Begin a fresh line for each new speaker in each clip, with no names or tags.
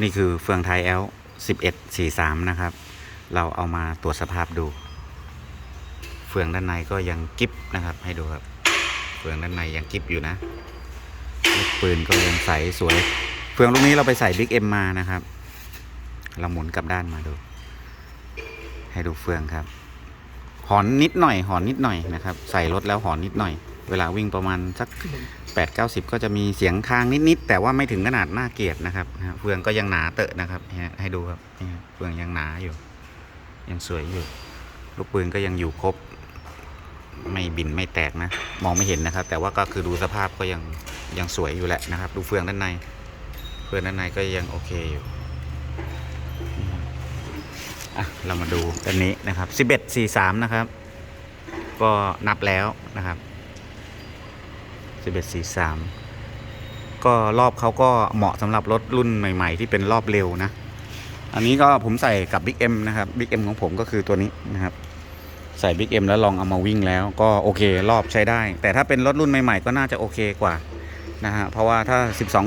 นี่คือเฟืองไทย L 1143 นะครับ เราเอามาตรวจสภาพดู เฟืองด้านในก็ยังกิฟนะครับ ให้ดูครับ เฟืองด้านในยังกิฟอยู่นะลูกปืนก็ยังใสสวย เฟืองลูกนี้เราไปใส่บิ๊กเอ็มมานะครับ เราหมุนกลับด้านมาดู ให้ดูเฟืองครับ หอนนิดหน่อย หอนนิดหน่อยนะครับ ใส่รถแล้วหอนนิดหน่อย เวลาวิ่งประมาณสัก 8 9 0 ก็จะมีเสียงคางนิดๆแต่ว่าไม่ถึงขนาดน่าเกลียดนะครับเฟืองก็ยังหนาเตอะนะครับให้ดูครับเฟืองยังหนาอยู่ ยังสวยอยู่ ลูกปืนก็ยังอยู่ครบ ไม่บินไม่แตกนะ มองไม่เห็นนะครับ แต่ว่าก็คือดูสภาพก็ยังยังสวยอยู่แหละนะครับ ดูเฟืองด้านใน เฟืองด้านในก็ยังโอเคอยู่อะเรามาดูอันนี้นะครับ 11 43 นะครับ ก็นับแล้วนะครับ 1143 ก็รอบเขาก็เหมาะสำหรับรถรุ่นใหม่ ๆ ที่เป็นรอบเร็วนะ อันนี้ก็ผมใส่กับ Big M นะครับ Big M ของผมก็คือตัวนี้นะครับ ใส่ Big M แล้วลองเอามาวิ่งแล้วก็โอเครอบใช้ได้ แต่ถ้าเป็นรถรุ่นใหม่ๆ ก็น่าจะโอเคกว่านะฮะเพราะว่าถ้า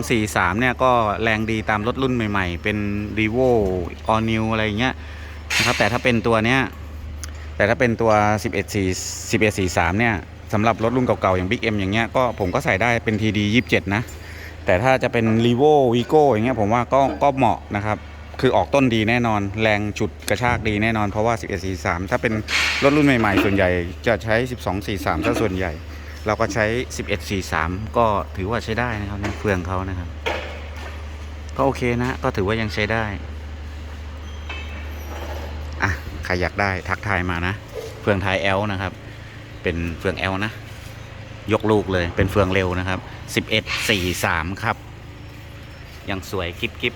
1243 เนี่ยก็แรงดีตามรถรุ่นใหม่ ๆ เป็น r e v o All New อะไรเงี้ยนะครับแต่ถ้าเป็นตัวเนี้ยแต่ถ้าเป็นตัว 11 4 1143 เนี่ย สำหรับรถรุ่นเก่าๆ อย่าง Big M อย่างเงี้ยก็ผมก็ใส่ได้เป็น TD 27 นะ แต่ถ้าจะเป็น r e v o Vigo อย่างเงี้ยผมว่าก็ก็เหมาะนะครับ คือออกต้นดีแน่นอน แรงฉุดกระชากดีแน่นอนเพราะว่า 1143 ถ้าเป็นรถรุ่นใหม่ๆ ส่วนใหญ่จะใช้ 1243ซะส่วนใหญ่ เราก็ใช้ 1143 ก็ถือว่าใช้ได้นะครับในเฟืองเขานะครับ ก็โอเคนะก็ถือว่ายังใช้ได้อะใครอยากได้ทักทายมานะเฟืองไทย L นะครับ เป็นเฟืองแอลนะ ยกลูกเลยเป็นเฟืองเร็วนะครับ 1143 ครับ ยังสวยกิ๊บกิ๊บ